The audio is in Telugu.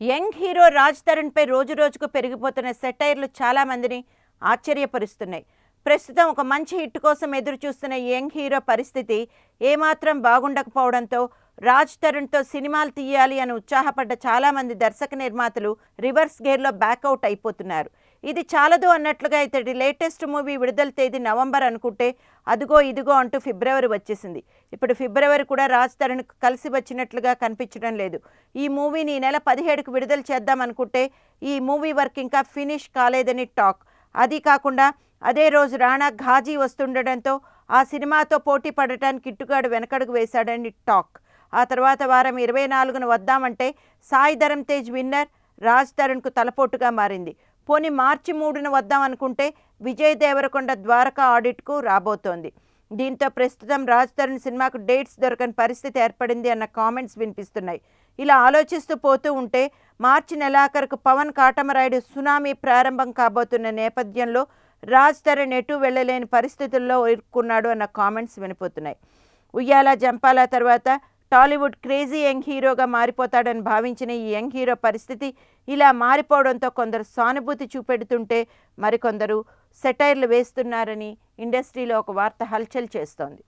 యంగ్ హీరో రాజ్ తరుణ్పై రోజు రోజుకు పెరిగిపోతున్న సెటైర్లు చాలా మందిని ఆశ్చర్యపరుస్తున్నాయి. ప్రస్తుతం ఒక మంచి హిట్ కోసం ఎదురు చూస్తున్న యంగ్ హీరో పరిస్థితి ఏమాత్రం బాగుండకపోవడంతో రాజ్ తరుణ్తో సినిమాలు తీయాలి అని ఉత్సాహపడ్డ చాలామంది దర్శక నిర్మాతలు రివర్స్ గేర్లో బ్యాకౌట్ అయిపోతున్నారు. ఇది చాలదు అన్నట్లుగా ఇతడి లేటెస్ట్ మూవీ విడుదల తేదీ నవంబర్ అనుకుంటే అదుగో ఇదిగో అంటూ ఫిబ్రవరి వచ్చేసింది. ఇప్పుడు ఫిబ్రవరి కూడా రాజ్ తరుణ్ కలిసి వచ్చినట్లుగా కనిపించడం లేదు. ఈ మూవీని ఈ నెల పదిహేడుకు విడుదల చేద్దాం అనుకుంటే ఈ మూవీ వర్క్ ఇంకా ఫినిష్ కాలేదని టాక్. అది కాకుండా అదే రోజు రాణా ఘాజీ వస్తుండటంతో ఆ సినిమాతో పోటీ పడటానికి ఇట్టుగాడు వెనకడుగు వేశాడని టాక్. ఆ తర్వాత వారం ఇరవై నాలుగున వద్దామంటే సాయి ధరమ్ తేజ్ విన్నర్ రాజ్ తరుణ్కు తలపోటుగా మారింది. పోనీ మార్చి మూడున వద్దాం అనుకుంటే విజయ్ దేవరకొండ ద్వారకా ఆడిట్కు రాబోతోంది. దీంతో ప్రస్తుతం రాజ్ తరుణ్ సినిమాకు డేట్స్ దొరకని పరిస్థితి ఏర్పడింది అన్న కామెంట్స్ వినిపిస్తున్నాయి. ఇలా ఆలోచిస్తూ పోతూ ఉంటే మార్చి నెలాఖరుకు పవన్ కాటమరాయుడు సునామీ ప్రారంభం కాబోతున్న నేపథ్యంలో రాజ్ తరుణ్ ఎటు వెళ్ళలేని పరిస్థితుల్లో ఇరుక్కున్నాడు అన్న కామెంట్స్ వినిపోతున్నాయి. ఉయ్యాల జంపాల తర్వాత టాలీవుడ్ క్రేజీ యంగ్ హీరోగా మారిపోతాడని భావించిన ఈ యంగ్ హీరో పరిస్థితి ఇలా మారిపోవడంతో కొందరు సానుభూతి చూపెడుతుంటే మరికొందరు సెటైర్లు వేస్తున్నారని ఇండస్ట్రీలో ఒక వార్త హల్చల్ చేస్తోంది.